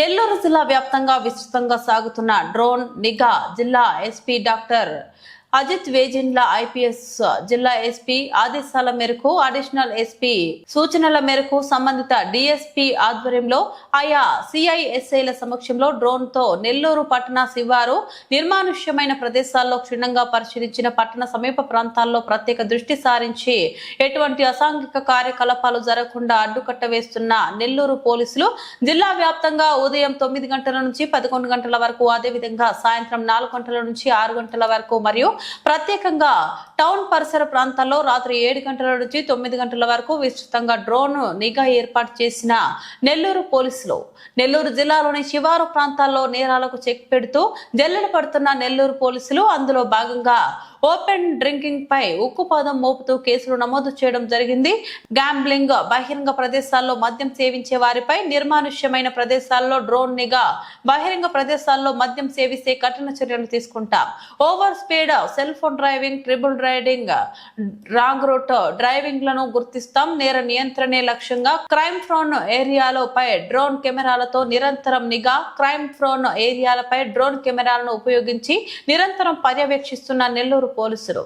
నెల్లూరు జిల్లా వ్యాప్తంగా విస్తృతంగా సాగుతున్న డ్రోన్ నిఘా జిల్లా SP doctor Ajith Vejendla IPS జిల్లా ఎస్పీ ఆదేశాల మేరకు అడిషనల్ ఎస్పీ సూచనల మేరకు సంబంధిత డిఎస్పీ ఆధ్వర్యంలో ఆయా సిఐఎస్ఐల సమక్షంలో డ్రోన్తో నెల్లూరు పట్టణ శివారు నిర్మానుష్యమైన ప్రదేశాల్లో క్షుణ్ణంగా పరిశీలించిన పట్టణ సమీప ప్రాంతాల్లో ప్రత్యేక దృష్టి సారించి ఎటువంటి అసాంఘిక కార్యకలాపాలు జరగకుండా అడ్డుకట్ట వేస్తున్న నెల్లూరు పోలీసులు జిల్లా వ్యాప్తంగా ఉదయం తొమ్మిది గంటల నుంచి పదకొండు గంటల వరకు అదేవిధంగా సాయంత్రం నాలుగు గంటల నుంచి ఆరు గంటల వరకు మరియు ప్రత్యేకంగా టౌన్ పరిసర ప్రాంతాల్లో రాత్రి ఏడు గంటల నుంచి తొమ్మిది గంటల వరకు విస్తృతంగా డ్రోన్ నిఘా ఏర్పాటు చేసిన నెల్లూరు పోలీసులు నెల్లూరు జిల్లాలోని శివారు ప్రాంతాల్లో నేరాలకు చెక్ పెడుతూ జల్లెడ పడుతున్న నెల్లూరు పోలీసులు అందులో భాగంగా ఓపెన్ డ్రింకింగ్ పై ఉక్కుపాదం మోపుతూ కేసులు నమోదు చేయడం జరిగింది. గ్యాంబ్లింగ్ బహిరంగ ప్రదేశాల్లో మద్యం సేవించే వారిపై నిర్మానుష్యమైన ప్రదేశాల్లో డ్రోన్ నిఘా బహిరంగ ప్రదేశాల్లో మద్యం సేవిస్తే కఠిన చర్యలు తీసుకుంటాం. Over speed cell phone driving triple riding wrong route డ్రైవింగ్లను గుర్తిస్తాం. నేర నియంత్రణే లక్ష్యంగా క్రైమ్ ఫ్రోన్ ఏరియాలపై డ్రోన్ కెమెరాలతో నిరంతరం నిఘా క్రైమ్ ఫ్రోన్ ఏరియాలపై డ్రోన్ కెమెరాలను ఉపయోగించి నిరంతరం పర్యవేక్షిస్తున్న నెల్లూరు పోలీసులు